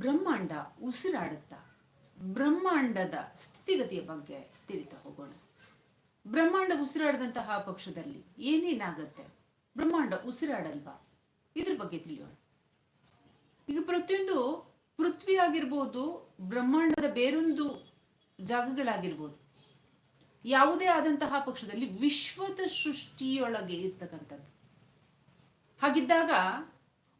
ಬ್ರಹ್ಮಾಂಡ ಉಸಿರಾಡುತ್ತಾ ಬ್ರಹ್ಮಾಂಡದ ಸ್ಥಿತಿಗತಿಯ ಬಗ್ಗೆ ತಿಳಿತಾ ಹೋಗೋಣ. ಬ್ರಹ್ಮಾಂಡ ಉಸಿರಾಡದಂತಹ ಪಕ್ಷದಲ್ಲಿ ಏನೇನಾಗತ್ತೆ? ಬ್ರಹ್ಮಾಂಡ ಉಸಿರಾಡಲ್ವಾ? ಇದ್ರ ಬಗ್ಗೆ ತಿಳಿಯೋಣ. ಈಗ ಪ್ರತಿಯೊಂದು ಪೃಥ್ವಿ ಆಗಿರ್ಬೋದು, ಬ್ರಹ್ಮಾಂಡದ ಬೇರೊಂದು ಜಾಗಗಳಾಗಿರ್ಬೋದು, ಯಾವುದೇ ಆದಂತಹ ಪಕ್ಷದಲ್ಲಿ ವಿಶ್ವದ ಸೃಷ್ಟಿಯೊಳಗೆ ಇರ್ತಕ್ಕಂಥದ್ದು. ಹಾಗಿದ್ದಾಗ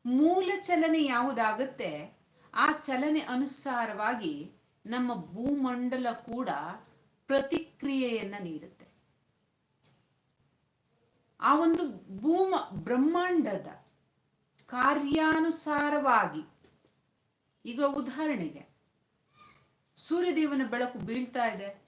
ಮೂಲ ಚಲನೆ ಯಾವುದಾಗುತ್ತೆ? ಆ ಚಲನೆ ಅನುಸಾರವಾಗಿ ನಮ್ಮ ಭೂಮಂಡಲ ಕೂಡ ಪ್ರತಿಕ್ರಿಯೆಯನ್ನ ನೀಡುತ್ತೆ. ಆ ಒಂದು ಭೂಮ ಬ್ರಹ್ಮಾಂಡದ ಕಾರ್ಯಾನುಸಾರವಾಗಿ, ಈಗ ಉದಾಹರಣೆಗೆ, ಸೂರ್ಯದೇವನ ಬೆಳಕು ಬೀಳ್ತಾ ಇದೆ.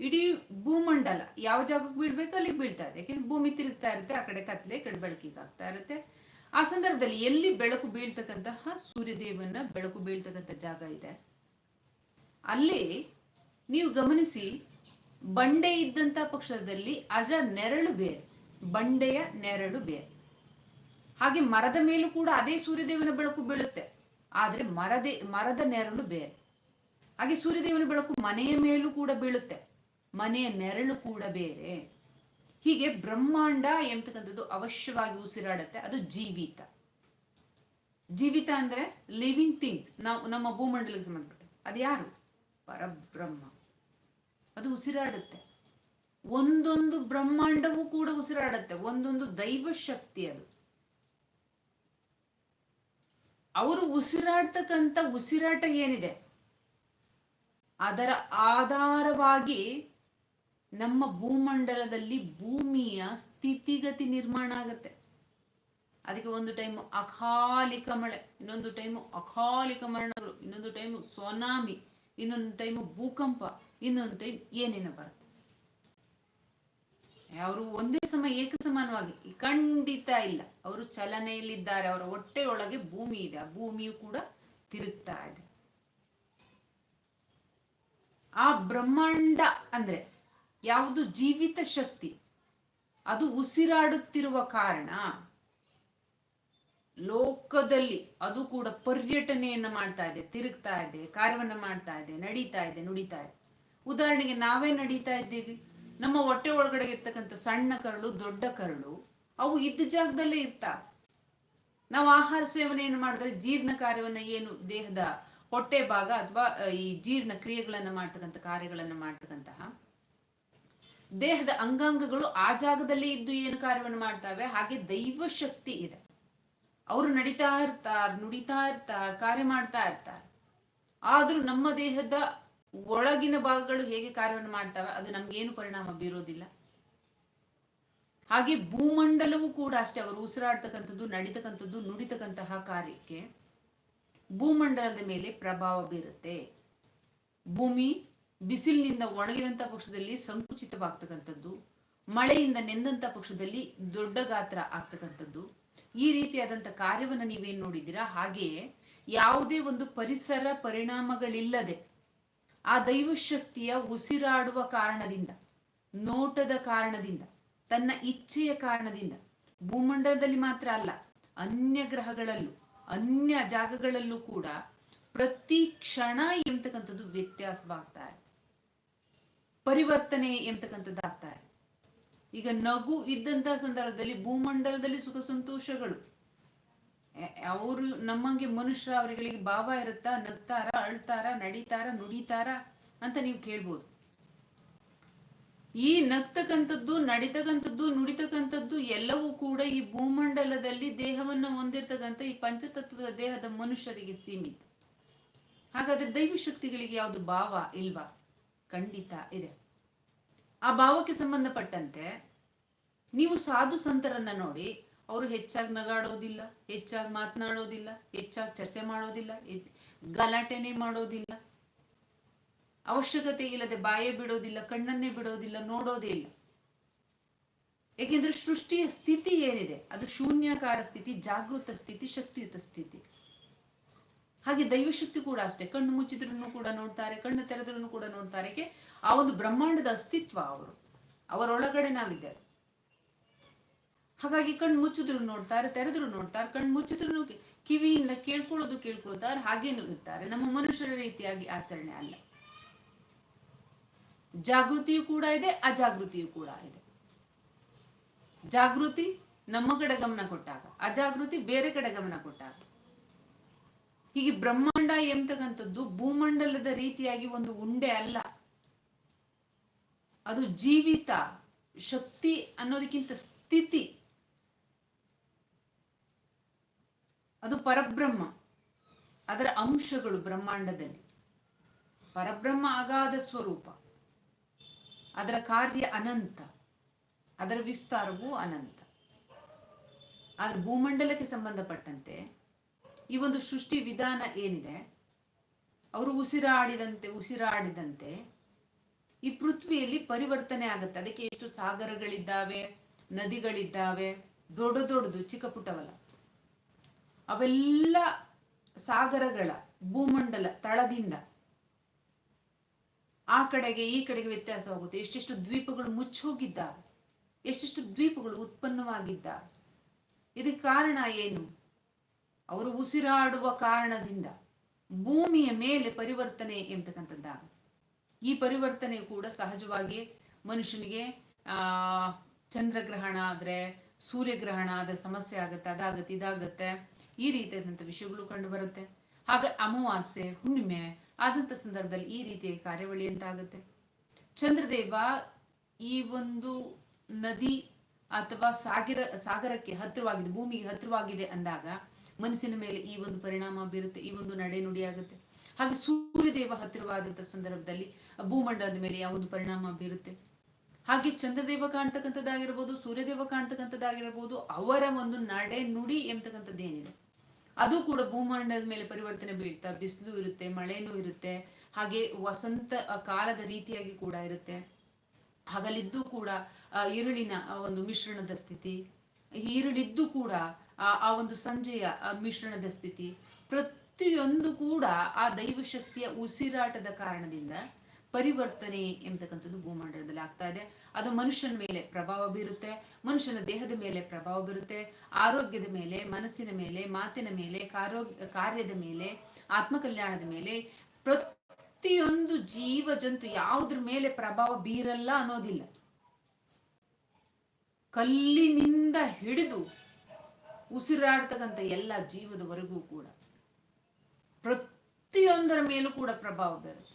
ಇಡೀ ಭೂಮಂಡಲ ಯಾವ ಜಾಗಕ್ಕೆ ಬೀಳ್ಬೇಕು? ಅಲ್ಲಿಗೆ ಬೀಳ್ತಾ ಇದೆ. ಯಾಕೆಂದ್ರೆ ಭೂಮಿ ತಿರುಗ್ತಾ ಇರುತ್ತೆ, ಆ ಕಡೆ ಕತ್ಲೆ ಕಡೆ ಬೆಳಕಿಗೆ ಆಗ್ತಾ ಇರುತ್ತೆ. ಆ ಸಂದರ್ಭದಲ್ಲಿ ಎಲ್ಲಿ ಬೆಳಕು ಬೀಳ್ತಕ್ಕಂತಹ ಸೂರ್ಯದೇವನ ಬೆಳಕು ಬೀಳ್ತಕ್ಕಂಥ ಜಾಗ ಇದೆ. ಅಲ್ಲಿ ನೀವು ಗಮನಿಸಿ ಬಂಡೆ ಇದ್ದಂತ ಪಕ್ಷದಲ್ಲಿ ಅದರ ನೆರಳು ಬೇರೆ, ಬಂಡೆಯ ನೆರಳು ಬೇರೆ. ಹಾಗೆ ಮರದ ಮೇಲೂ ಕೂಡ ಅದೇ ಸೂರ್ಯದೇವನ ಬೆಳಕು ಬೀಳುತ್ತೆ, ಆದರೆ ಮರದೇ, ಮರದ ನೆರಳು ಬೇರೆ. ಹಾಗೆ ಸೂರ್ಯದೇವನ ಬೆಳಕು ಮನೆಯ ಮೇಲೂ ಕೂಡ ಬೀಳುತ್ತೆ, ಮನೆಯ ನೆರಳು ಕೂಡ ಬೇರೆ. ಹೀಗೆ ಬ್ರಹ್ಮಾಂಡ ಎಂಬತಕ್ಕಂಥದ್ದು ಅವಶ್ಯವಾಗಿ ಉಸಿರಾಡುತ್ತೆ, ಅದು ಜೀವಿತ. ಜೀವಿತ ಅಂದ್ರೆ ಲಿವಿಂಗ್ ಥಿಂಗ್ಸ್ ನಾವು ನಮ್ಮ ಭೂಮಂಡಲಕ್ಕೆ ಸಂಬಂಧಪಟ್ಟ ಅದು ಯಾರು? ಪರಬ್ರಹ್ಮ. ಅದು ಉಸಿರಾಡುತ್ತೆ. ಒಂದೊಂದು ಬ್ರಹ್ಮಾಂಡವೂ ಕೂಡ ಉಸಿರಾಡುತ್ತೆ. ಒಂದೊಂದು ದೈವ ಶಕ್ತಿ ಅದು. ಅವರು ಉಸಿರಾಡ್ತಕ್ಕಂಥ ಉಸಿರಾಟ ಏನಿದೆ? ಅದರ ಆಧಾರವಾಗಿ ನಮ್ಮ ಭೂಮಂಡಲದಲ್ಲಿ ಭೂಮಿಯ ಸ್ಥಿತಿಗತಿ ನಿರ್ಮಾಣ ಆಗುತ್ತೆ. ಅದಕ್ಕೆ ಒಂದು ಟೈಮು ಅಕಾಲಿಕ ಮಳೆ, ಇನ್ನೊಂದು ಟೈಮು ಅಕಾಲಿಕ ಮರಣಗಳು, ಇನ್ನೊಂದು ಟೈಮು ಸೋನಾಮಿ ಇನ್ನೊಂದು ಟೈಮು ಭೂಕಂಪ, ಇನ್ನೊಂದು ಟೈಮ್ ಏನೇನೋ ಬರುತ್ತೆ. ಅವರು ಒಂದೇ ಸಮ, ಏಕಸಮಾನವಾಗಿ, ಖಂಡಿತ ಇಲ್ಲ. ಅವರು ಚಲನೆಯಲ್ಲಿದ್ದಾರೆ, ಅವರ ಹೊಟ್ಟೆಯೊಳಗೆ ಭೂಮಿ ಇದೆ, ಆ ಭೂಮಿಯು ಕೂಡ ತಿರುಗ್ತಾ ಇದೆ. ಆ ಬ್ರಹ್ಮಾಂಡ ಅಂದ್ರೆ ಯಾವುದು ಜೀವಿತ ಶಕ್ತಿ. ಅದು ಉಸಿರಾಡುತ್ತಿರುವ ಕಾರಣ ಲೋಕದಲ್ಲಿ ಅದು ಕೂಡ ಪರ್ಯಟನೆಯನ್ನು ಮಾಡ್ತಾ ಇದೆ, ತಿರುಗ್ತಾ ಇದೆ, ಕಾರ್ಯವನ್ನ ಮಾಡ್ತಾ ಇದೆ, ನಡೀತಾ ಇದೆ, ನುಡಿತಾ ಇದೆ. ಉದಾಹರಣೆಗೆ ನಾವೇ ನಡೀತಾ ಇದ್ದೀವಿ. ನಮ್ಮ ಹೊಟ್ಟೆ ಒಳಗಡೆ ಇರ್ತಕ್ಕಂಥ ಸಣ್ಣ ಕರಳು, ದೊಡ್ಡ ಕರಳು, ಅವು ಇದ್ದ ಜಾಗದಲ್ಲೇ ಇರ್ತಾವೆ. ನಾವು ಆಹಾರ ಸೇವನೆಯನ್ನು ಮಾಡಿದ್ರೆ ಜೀರ್ಣ ಕಾರ್ಯವನ್ನ ಏನು ದೇಹದ ಹೊಟ್ಟೆ ಭಾಗ ಅಥವಾ ಈ ಜೀರ್ಣ ಕ್ರಿಯೆಗಳನ್ನು ಮಾಡ್ತಕ್ಕಂಥ ಕಾರ್ಯಗಳನ್ನು ಮಾಡ್ತಕ್ಕಂತಹ ದೇಹದ ಅಂಗಾಂಗಗಳು ಆ ಜಾಗದಲ್ಲಿ ಇದ್ದು ಏನು ಕಾರ್ಯವನ್ನು ಮಾಡ್ತಾವೆ? ಹಾಗೆ ದೈವ ಶಕ್ತಿ ಇದೆ. ಅವರು ನಡೀತಾ ಇರ್ತಾರ, ನುಡಿತಾ ಇರ್ತಾರ, ಕಾರ್ಯ ಮಾಡ್ತಾ ಇರ್ತಾರೆ. ಆದ್ರೂ ನಮ್ಮ ದೇಹದ ಒಳಗಿನ ಭಾಗಗಳು ಹೇಗೆ ಕಾರ್ಯವನ್ನು ಮಾಡ್ತವೆ? ಅದು ನಮ್ಗೇನು ಪರಿಣಾಮ ಬೀರೋದಿಲ್ಲ. ಹಾಗೆ ಭೂಮಂಡಲವೂ ಕೂಡ ಅಷ್ಟೇ. ಅವರು ಉಸಿರಾಡ್ತಕ್ಕಂಥದ್ದು, ನಡಿತಕ್ಕಂಥದ್ದು, ನುಡಿತಕ್ಕಂತಹ ಕಾರ್ಯಕ್ಕೆ ಭೂಮಂಡಲದ ಮೇಲೆ ಪ್ರಭಾವ ಬೀರುತ್ತೆ. ಭೂಮಿ ಬಿಸಿಲಿನಿಂದ ಒಣಗಿದಂಥ ಪಕ್ಷದಲ್ಲಿ ಸಂಕುಚಿತವಾಗ್ತಕ್ಕಂಥದ್ದು, ಮಳೆಯಿಂದ ನೆಂದಂತ ಪಕ್ಷದಲ್ಲಿ ದೊಡ್ಡ ಗಾತ್ರ ಆಗ್ತಕ್ಕಂಥದ್ದು. ಈ ರೀತಿಯಾದಂಥ ಕಾರ್ಯವನ್ನು ನೀವೇನು ನೋಡಿದ್ದೀರಾ? ಹಾಗೆಯೇ ಯಾವುದೇ ಒಂದು ಪರಿಸರ ಪರಿಣಾಮಗಳಿಲ್ಲದೆ ಆ ದೈವಶಕ್ತಿಯ ಉಸಿರಾಡುವ ಕಾರಣದಿಂದ, ನೋಟದ ಕಾರಣದಿಂದ, ತನ್ನ ಇಚ್ಛೆಯ ಕಾರಣದಿಂದ, ಭೂಮಂಡಲದಲ್ಲಿ ಮಾತ್ರ ಅಲ್ಲ, ಅನ್ಯ ಗ್ರಹಗಳಲ್ಲೂ, ಅನ್ಯ ಜಾಗಗಳಲ್ಲೂ ಕೂಡ ಪ್ರತಿ ಕ್ಷಣ ಎಂತಕ್ಕಂಥದ್ದು ವ್ಯತ್ಯಾಸವಾಗ್ತಾ ಇದೆ. ಪರಿವರ್ತನೆ ಎಂತಕ್ಕಂಥದ್ದು ಆಗ್ತಾ ಇದೆ ಈಗ ನಗು ಇದ್ದಂತಹ ಸಂದರ್ಭದಲ್ಲಿ ಭೂಮಂಡಲದಲ್ಲಿ ಸುಖ ಸಂತೋಷಗಳು. ಅವರು ನಮ್ಮಂಗೆ ಮನುಷ್ಯ ಅವರುಗಳಿಗೆ ಭಾವ ಇರುತ್ತಾ? ನಗ್ತಾರ? ಅಳ್ತಾರ? ನಡೀತಾರ? ನುಡಿತಾರ? ಅಂತ ನೀವು ಕೇಳ್ಬೋದು. ಈ ನಗ್ತಕ್ಕಂಥದ್ದು, ನಡಿತಕ್ಕಂಥದ್ದು, ನುಡಿತಕ್ಕಂಥದ್ದು ಎಲ್ಲವೂ ಕೂಡ ಈ ಭೂಮಂಡಲದಲ್ಲಿ ದೇಹವನ್ನು ಹೊಂದಿರತಕ್ಕಂಥ ಈ ಪಂಚತತ್ವದ ದೇಹದ ಮನುಷ್ಯರಿಗೆ ಸೀಮಿತ. ಹಾಗಾದ್ರೆ ದೈವ ಶಕ್ತಿಗಳಿಗೆ ಯಾವುದು ಭಾವ ಇಲ್ವಾ? ಖಂಡಿತ ಇದೆ. ಆ ಭಾವಕ್ಕೆ ಸಂಬಂಧಪಟ್ಟಂತೆ ನೀವು ಸಾಧು ಸಂತರನ್ನ ನೋಡಿ ಅವರು ಹೆಚ್ಚಾಗಿ ನಗಾಡೋದಿಲ್ಲ, ಹೆಚ್ಚಾಗಿ ಮಾತನಾಡೋದಿಲ್ಲ, ಹೆಚ್ಚಾಗಿ ಚರ್ಚೆ ಮಾಡೋದಿಲ್ಲ ಗಲಾಟೆನೆ ಮಾಡೋದಿಲ್ಲ. ಅವಶ್ಯಕತೆ ಇಲ್ಲದೆ ಬಾಯೇ ಬಿಡೋದಿಲ್ಲ, ಕಣ್ಣನ್ನೇ ಬಿಡೋದಿಲ್ಲ, ನೋಡೋದೇ ಇಲ್ಲ. ಏಕೆಂದ್ರೆ ಸೃಷ್ಟಿಯ ಸ್ಥಿತಿ ಏನಿದೆ? ಅದು ಶೂನ್ಯಕಾರ ಸ್ಥಿತಿ, ಜಾಗೃತ ಸ್ಥಿತಿ, ಶಕ್ತಿಯುತ ಸ್ಥಿತಿ. ಹಾಗೆ ದೈವಶಕ್ತಿ ಕೂಡ ಅಷ್ಟೇ. ಕಣ್ಣು ಮುಚ್ಚಿದ್ರು ಕೂಡ ನೋಡ್ತಾರೆ, ಕಣ್ಣು ತೆರೆದ್ರೂ ಕೂಡ ನೋಡ್ತಾರೆ. ಆ ಒಂದು ಬ್ರಹ್ಮಾಂಡದ ಅಸ್ತಿತ್ವ ಅವರು. ಅವರೊಳಗಡೆ ನಾವಿದ್ದೇವೆ. ಹಾಗಾಗಿ ಕಣ್ಣು ಮುಚ್ಚಿದ್ರು ನೋಡ್ತಾರೆ, ತೆರೆದ್ರು ನೋಡ್ತಾರೆ, ಕಣ್ಣು ಮುಚ್ಚಿದ್ರು ಕಿವಿಯಿಂದ ಕೇಳ್ಕೊಳ್ಳೋದು ಕೇಳ್ಕೊಳ್ತಾರೆ, ಹಾಗೇನು ಇರ್ತಾರೆ. ನಮ್ಮ ಮನುಷ್ಯರ ರೀತಿಯಾಗಿ ಆಚರಣೆ ಅಲ್ಲ. ಜಾಗೃತಿಯು ಕೂಡ ಇದೆ, ಅಜಾಗೃತಿಯು ಕೂಡ ಇದೆ. ಜಾಗೃತಿ ನಮ್ಮ ಕಡೆ ಗಮನ ಕೊಟ್ಟಾಗ, ಅಜಾಗೃತಿ ಬೇರೆ ಕಡೆ ಗಮನ ಕೊಟ್ಟಾಗ. ಹೀಗೆ ಬ್ರಹ್ಮಾಂಡ ಎಂಬತಕ್ಕಂಥದ್ದು ಭೂಮಂಡಲದ ರೀತಿಯಾಗಿ ಒಂದು ಉಂಡೆ ಅಲ್ಲ. ಅದು ಜೀವಿತ ಶಕ್ತಿ ಅನ್ನೋದಕ್ಕಿಂತ ಸ್ಥಿತಿ. ಅದು ಪರಬ್ರಹ್ಮ, ಅದರ ಅಂಶಗಳು ಬ್ರಹ್ಮಾಂಡದಲ್ಲಿ. ಪರಬ್ರಹ್ಮ ಅಗಾಧ ಸ್ವರೂಪ. ಅದರ ಕಾರ್ಯ ಅನಂತ. ಅದರ ವಿಸ್ತಾರವೂ ಅನಂತ. ಆದ್ರೆ ಭೂಮಂಡಲಕ್ಕೆ ಸಂಬಂಧಪಟ್ಟಂತೆ ಈ ಒಂದು ಸೃಷ್ಟಿ ವಿಧಾನ ಏನಿದೆ? ಅವರು ಉಸಿರಾಡಿದಂತೆ ಉಸಿರಾಡಿದಂತೆ ಈ ಪೃಥ್ವಿಯಲ್ಲಿ ಪರಿವರ್ತನೆ ಆಗುತ್ತೆ. ಅದಕ್ಕೆ ಎಷ್ಟು ಸಾಗರಗಳಿದ್ದಾವೆ, ನದಿಗಳಿದ್ದಾವೆ, ದೊಡ್ಡ ದೊಡ್ಡದು, ಚಿಕ್ಕ ಪುಟ್ಟವಲ್ಲ. ಅವೆಲ್ಲ ಸಾಗರಗಳ ಭೂಮಂಡಲ ತಳದಿಂದ ಆ ಕಡೆಗೆ, ಈ ಕಡೆಗೆ ವ್ಯತ್ಯಾಸವಾಗುತ್ತೆ. ಎಷ್ಟೆಷ್ಟು ದ್ವೀಪಗಳು ಮುಚ್ಚೋಗಿದ್ದಾವೆ, ಎಷ್ಟೆಷ್ಟು ದ್ವೀಪಗಳು ಉತ್ಪನ್ನವಾಗಿದ್ದಾವೆ. ಇದಕ್ಕೆ ಕಾರಣ ಏನು? ಅವರು ಉಸಿರಾಡುವ ಕಾರಣದಿಂದ ಭೂಮಿಯ ಮೇಲೆ ಪರಿವರ್ತನೆ ಎಂಬತಕ್ಕಂಥದ್ದಾಗ ಈ ಪರಿವರ್ತನೆ ಕೂಡ ಸಹಜವಾಗಿ ಮನುಷ್ಯನಿಗೆ ಚಂದ್ರಗ್ರಹಣ ಆದ್ರೆ, ಸೂರ್ಯಗ್ರಹಣ ಆದ್ರೆ ಸಮಸ್ಯೆ ಆಗುತ್ತೆ, ಅದಾಗುತ್ತೆ, ಇದಾಗತ್ತೆ, ಈ ರೀತಿಯಾದಂಥ ವಿಷಯಗಳು ಕಂಡು ಬರುತ್ತೆ ಹಾಗೆ ಅಮಾವಾಸ್ಯೆ, ಹುಣ್ಣಿಮೆ, ಆದಂಥ ಸಂದರ್ಭದಲ್ಲಿ ಈ ರೀತಿಯ ಕಾರ್ಯವಳಿ ಅಂತ ಆಗುತ್ತೆ ಚಂದ್ರದೇವ ಈ ಒಂದು ನದಿ ಅಥವಾ ಸಾಗರ, ಸಾಗರಕ್ಕೆ ಹತ್ತಿರವಾಗಿದೆ, ಭೂಮಿಗೆ ಹತ್ತಿರವಾಗಿದೆ ಅಂದಾಗ ಮನಸ್ಸಿನ ಮೇಲೆ ಈ ಒಂದು ಪರಿಣಾಮ ಬೀರುತ್ತೆ, ಈ ಒಂದು ನಡೆ ನುಡಿ ಆಗುತ್ತೆ ಹಾಗೆ ಸೂರ್ಯದೇವ ಹತ್ತಿರವಾದಂಥ ಸಂದರ್ಭದಲ್ಲಿ ಭೂಮಂಡಲದ ಮೇಲೆ ಯಾವ ಒಂದು ಪರಿಣಾಮ ಬೀರುತ್ತೆ. ಹಾಗೆ ಚಂದ್ರದೇವ ಕಾಣ್ತಕ್ಕಂಥದ್ದಾಗಿರ್ಬೋದು, ಸೂರ್ಯದೇವ ಕಾಣ್ತಕ್ಕಂಥದ್ದಾಗಿರ್ಬೋದು, ಅವರ ಒಂದು ನಡೆ ನುಡಿ ಎಂಬತಕ್ಕಂಥದ್ದು ಏನಿದೆ. ಅದು ಕೂಡ ಭೂಮಂಡಲದ ಮೇಲೆ ಪರಿವರ್ತನೆ ಬೀಳ್ತಾ, ಬಿಸಿಲು ಇರುತ್ತೆ, ಮಳೆನೂ ಇರುತ್ತೆ, ಹಾಗೆ ವಸಂತ ಕಾಲದ ರೀತಿಯಾಗಿ ಕೂಡ ಇರುತ್ತೆ. ಹಗಲಿದ್ದು ಕೂಡ ಈರುಳಿನ ಒಂದು ಮಿಶ್ರಣದ ಸ್ಥಿತಿ ಈರುಳಿದ್ದು ಕೂಡ ಆ ಒಂದು ಸಂಜೆಯ ಮಿಶ್ರಣದ ಸ್ಥಿತಿ. ಪ್ರತಿಯೊಂದು ಕೂಡ ಆ ದೈವಶಕ್ತಿಯ ಉಸಿರಾಟದ ಕಾರಣದಿಂದ ಪರಿವರ್ತನೆ ಎಂಬತಕ್ಕಂಥದ್ದು ಭೂಮಂಡಲದಲ್ಲಿ ಆಗ್ತಾ ಇದೆ. ಅದು ಮನುಷ್ಯನ ಮೇಲೆ ಪ್ರಭಾವ ಬೀರುತ್ತೆ, ಮನುಷ್ಯನ ದೇಹದ ಮೇಲೆ ಪ್ರಭಾವ ಬೀರುತ್ತೆ, ಆರೋಗ್ಯದ ಮೇಲೆ, ಮನಸ್ಸಿನ ಮೇಲೆ, ಮಾತಿನ ಮೇಲೆ ಕಾರೋ ಕಾರ್ಯದ ಮೇಲೆ, ಆತ್ಮಕಲ್ಯಾಣದ ಮೇಲೆ ಪ್ರತಿಯೊಂದು ಜೀವ ಜಂತು ಯಾವುದ್ರ ಮೇಲೆ ಪ್ರಭಾವ ಬೀರಲ್ಲ ಅನ್ನೋದಿಲ್ಲ. ಕಲ್ಲಿನಿಂದ ಹಿಡಿದು ಉಸಿರಾಡ್ತಕ್ಕಂಥ ಎಲ್ಲ ಜೀವದವರೆಗೂ ಕೂಡ. ಪ್ರತಿಯೊಂದರ ಮೇಲೂ ಕೂಡ ಪ್ರಭಾವ ಬೀರುತ್ತೆ.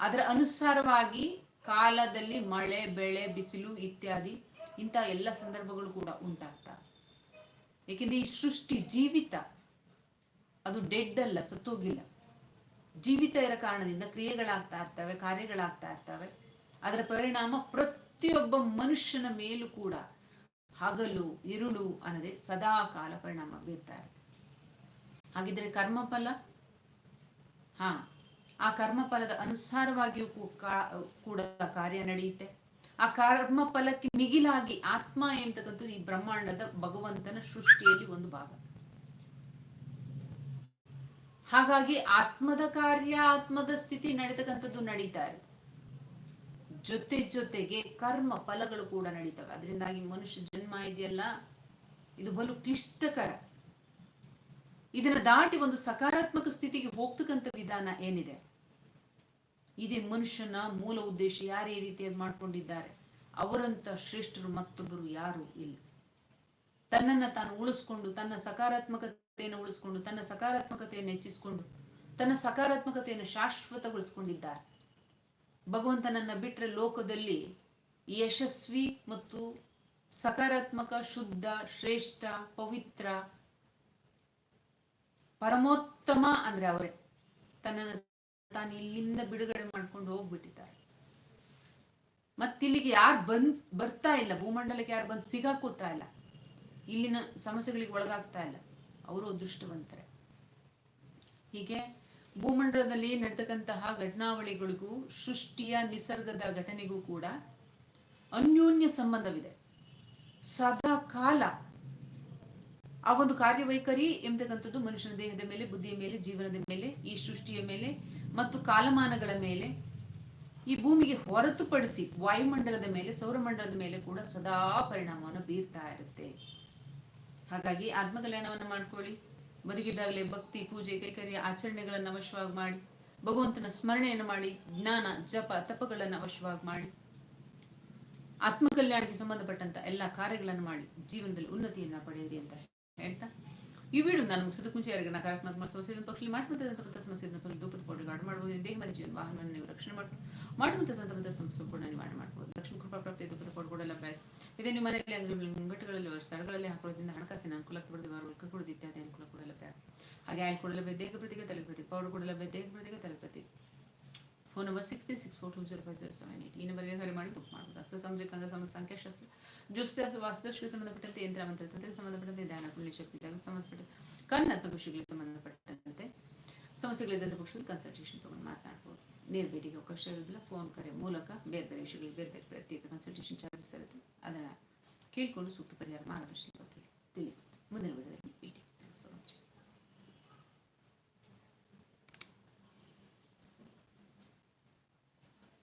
ಅದರ ಅನುಸಾರವಾಗಿ ಕಾಲದಲ್ಲಿ ಮಳೆ, ಬೆಳೆ, ಬಿಸಿಲು ಇತ್ಯಾದಿ ಇಂಥ ಎಲ್ಲ ಸಂದರ್ಭಗಳು ಕೂಡ ಉಂಟಾಗ್ತವೆ ಏಕೆಂದರೆ ಈ ಸೃಷ್ಟಿ ಜೀವಿತ, ಅದು ಡೆಡ್ ಅಲ್ಲ, ಸತ್ತೋಗಿಲ್ಲ. ಜೀವಿತ ಇರೋ ಕಾರಣದಿಂದ ಕ್ರಿಯೆಗಳಾಗ್ತಾ ಇರ್ತವೆ, ಕಾರ್ಯಗಳಾಗ್ತಾ ಇರ್ತವೆ. ಅದರ ಪರಿಣಾಮ ಪ್ರತಿಯೊಬ್ಬ ಮನುಷ್ಯನ ಮೇಲೂ ಕೂಡ ಹಗಲು, ಇರುಳು ಅನ್ನದೆ ಸದಾ ಕಾಲ ಪರಿಣಾಮ ಬೀರ್ತಾ ಇರುತ್ತೆ. ಹಾಗಿದ್ರೆ ಕರ್ಮಫಲ? ಹಾ, ಆ ಕರ್ಮಫಲದ ಅನುಸಾರವಾಗಿಯೂ ಕೂಡ ಕಾರ್ಯ ನಡೆಯುತ್ತೆ. ಆ ಕರ್ಮ ಫಲಕ್ಕೆ ಮಿಗಿಲಾಗಿ ಆತ್ಮ ಎಂತಕ್ಕಂಥದ್ದು ಈ ಬ್ರಹ್ಮಾಂಡದ ಭಗವಂತನ ಸೃಷ್ಟಿಯಲ್ಲಿ ಒಂದು ಭಾಗ. ಹಾಗಾಗಿ ಆತ್ಮದ ಕಾರ್ಯ, ಆತ್ಮದ ಸ್ಥಿತಿ ನಡೀತಕ್ಕಂಥದ್ದು ನಡೀತಾ ಜೊತೆ ಜೊತೆಗೆ ಕರ್ಮ ಫಲಗಳು ಕೂಡ ನಡೀತವೆ. ಅದರಿಂದಾಗಿ ಮನುಷ್ಯ ಜನ್ಮ ಇದೆಯಲ್ಲ, ಇದು ಬಲು ಕ್ಲಿಷ್ಟಕರ. ಇದನ್ನ ದಾಟಿ ಒಂದು ಸಕಾರಾತ್ಮಕ ಸ್ಥಿತಿಗೆ ಹೋಗ್ತಕ್ಕಂಥ ವಿಧಾನ ಏನಿದೆ? ಇದೇ ಮನುಷ್ಯನ ಮೂಲ ಉದ್ದೇಶ ಯಾರೇ ರೀತಿಯಾಗಿ ಮಾಡ್ಕೊಂಡಿದ್ದಾರೆ ಅವರಂತ ಶ್ರೇಷ್ಠರು ಮತ್ತೊಬ್ಬರು ಯಾರು ಇಲ್ಲ. ತನ್ನನ್ನ ತಾನು ಉಳಿಸ್ಕೊಂಡು, ತನ್ನ ಸಕಾರಾತ್ಮಕತೆಯನ್ನು ಉಳಿಸ್ಕೊಂಡು, ತನ್ನ ಸಕಾರಾತ್ಮಕತೆಯನ್ನು ಹೆಚ್ಚಿಸಿಕೊಂಡು, ತನ್ನ ಸಕಾರಾತ್ಮಕತೆಯನ್ನು ಶಾಶ್ವತಗೊಳಿಸ್ಕೊಂಡಿದ್ದಾರೆ. ಭಗವಂತನನ್ನ ಬಿಟ್ಟರೆ ಲೋಕದಲ್ಲಿ ಯಶಸ್ವಿ ಮತ್ತು ಸಕಾರಾತ್ಮಕ, ಶುದ್ಧ, ಶ್ರೇಷ್ಠ, ಪವಿತ್ರ ಪರಮೋತ್ತಮ ಅಂದ್ರೆ ಅವರೇ. ತನ್ನನ್ನು ತಾನು ಇಲ್ಲಿಂದ ಬಿಡುಗಡೆ ಮಾಡ್ಕೊಂಡು ಹೋಗ್ಬಿಟ್ಟಿದ್ದಾರೆ. ಮತ್ತಿಲ್ಲಿಗೆ ಯಾರು ಬಂದ್ ಬರ್ತಾ ಇಲ್ಲ, ಭೂಮಂಡಲಕ್ಕೆ ಯಾರು ಬಂದು ಸಿಗಾಕೋತಾ ಇಲ್ಲ, ಇಲ್ಲಿನ ಸಮಸ್ಯೆಗಳಿಗೆ ಒಳಗಾಗ್ತಾ ಇಲ್ಲ, ಅವರು ಅದೃಷ್ಟವಂತಾರೆ. ಹೀಗೆ ಭೂಮಂಡಲದಲ್ಲಿ ನಡೆತಕ್ಕಂತಹ ಘಟನಾವಳಿಗಳಿಗೂ ಸೃಷ್ಟಿಯ ನಿಸರ್ಗದ ಘಟನೆಗೂ ಕೂಡ ಅನ್ಯೋನ್ಯ ಸಂಬಂಧವಿದೆ. ಸದಾ ಕಾಲ ಆ ಒಂದು ಕಾರ್ಯವೈಖರಿ ಎಂಬತಕ್ಕಂಥದ್ದು ಮನುಷ್ಯನ ದೇಹದ ಮೇಲೆ, ಬುದ್ಧಿಯ ಮೇಲೆ, ಜೀವನದ ಮೇಲೆ, ಈ ಸೃಷ್ಟಿಯ ಮೇಲೆ ಮತ್ತು ಕಾಲಮಾನಗಳ ಮೇಲೆ ಈ ಭೂಮಿಗೆ ಹೊರತುಪಡಿಸಿ ವಾಯುಮಂಡಲದ ಮೇಲೆ, ಸೌರಮಂಡಲದ ಮೇಲೆ ಕೂಡ ಸದಾ ಪರಿಣಾಮವನ್ನು ಬೀರ್ತಾ ಇರುತ್ತೆ. ಹಾಗಾಗಿ ಆತ್ಮಕಲ್ಯಾಣವನ್ನು ಮಾಡ್ಕೊಳ್ಳಿ. ಬದುಕಿದ್ದಾಗಲೇ ಭಕ್ತಿ, ಪೂಜೆ, ಕೈಕರ್ಯ, ಆಚರಣೆಗಳನ್ನು ಅವಶ್ಯವಾಗಿ ಮಾಡಿ, ಭಗವಂತನ ಸ್ಮರಣೆಯನ್ನು ಮಾಡಿ, ಜ್ಞಾನ, ಜಪ, ತಪಗಳನ್ನು ಅವಶ್ಯವಾಗಿ ಮಾಡಿ, ಆತ್ಮಕಲ್ಯಾಣಕ್ಕೆ ಸಂಬಂಧಪಟ್ಟಂತ ಎಲ್ಲ ಕಾರ್ಯಗಳನ್ನು ಮಾಡಿ ಜೀವನದಲ್ಲಿ ಉನ್ನತಿಯನ್ನ ಪಡೆಯಿರಿ ಅಂತ ಹೇಳ್ತಾ. ಈ ವಿಡಿಯೋ ನಾನು ಮುಗಿಸೋದಕ್ಕೆ ಮುಂಚೆ ಯಾರಿಗೆ ನಕಾರಾತ್ಮಕ ಸಮಸ್ಯೆ ಪಕ್ಷಿ ಮಾಡುವಂತಹ ಸಮಸ್ಯೆ ಧೂಪದ ಪೌಡರ್ ಗಾಡು ಮಾಡಬಹುದು ದೇಹ ಮೇಲೆ ಜೀವನ ವಾಹನವನ್ನು ನೀವು ರಕ್ಷಣೆ ಮಾಡಿ ಮಾಡುವಂತಹ ಕೂಡ ನಿವಾರಣೆ ಮಾಡಬಹುದು ಲಕ್ಷ್ಮೀ ಕೃಪಾ ಪ್ರಾಪ್ತಿ ಧೂಪದ ಪೌಡರ್ ಕೂಡ ಇದೆ ನಿಮ್ಮ ಮನೆಯಲ್ಲಿ ಅಂಗಡಿಗಳಲ್ಲಿ ಮುಂಗಟ್ಟುಗಳಲ್ಲಿ ಸ್ಥಳಗಳಲ್ಲಿ ಹಾಕೊಳ್ಳೋದ್ರಿಂದ ಹಣಕಾಸಿನ ಅನುಕೂಲ ಬರದೆ ವರ್ಗ ಕೊಡೋದು ಇತ್ಯಾದಿ ಅನುಕೂಲ ಕೂಡ ಲಭ್ಯ ಹಾಗೆ ಆಯ್ಲ್ ಕೂಡ ಲಭ್ಯ, ದೇಹ ಪ್ರತಿಗೆ ತಲುಪತಿ ಪೌಡರ್ ಕೂಡ ಲಭ್ಯ, ದೇಹ ಪ್ರತಿಗೆ ತಲುಪತಿ phone number six three six four two zero five zero seven eight ಈ ನಂಬರ್ಗೆ ಕರೆ ಮಾಡಿ ಬುಕ್ ಮಾಡಬಹುದು ಹಸ್ತ ಸಾಂದ್ರಿಕ ಅಂಗ ಸಮ ಸಂಖ್ಯಾಶಾಸ್ತ್ರ, ಜ್ಯೋಸ್ತಿ ಅಥವಾ ವಾಸ್ತುಶಿಗೆ ಸಂಬಂಧಪಟ್ಟಂತೆ ಯಂತ್ರ ಮಂತ್ರ ತಂತ್ರಕ್ಕೆ ಸಂಬಂಧಪಟ್ಟಂತೆ, ಧ್ಯಾನ, ಪುಣ್ಯ, ಶಕ್ತಿ ಜಗತ್ ಸಂಬಂಧಪಟ್ಟ ಕರ್ನಾತ್ಮಕ ವಿಷಯಗಳಿಗೆ ಸಂಬಂಧಪಟ್ಟಂತೆ ಸಮಸ್ಯೆಗಳಿದ್ದಂಥ ಪಕ್ಷದ ಕನ್ಸಲ್ಟೇಷನ್ ತೊಗೊಂಡು ಮಾತನಾಡ್ಬೋದು. ನೇರ ಭೇಟಿಗೆ ಅವಕಾಶ ಇರೋದಿಲ್ಲ ಫೋನ್ ಕರೆ ಮೂಲಕ ಬೇರೆ ಬೇರೆ ವಿಷಯಗಳಿಗೆ ಬೇರೆ ಬೇರೆ ಪ್ರತ್ಯೇಕ ಕನ್ಸಲ್ಟೇಷನ್ ಚಾರ್ಜಸ್ ಇರುತ್ತೆ. ಅದನ್ನು ಕೇಳಿಕೊಂಡು ಸೂಕ್ತ ಪರಿಹಾರ ಮಾರ್ಗದರ್ಶನ ಬಗ್ಗೆ ತಿಳಿಬೋದು ಮುಂದಿನ ವಿಡಿಯೋದಲ್ಲಿ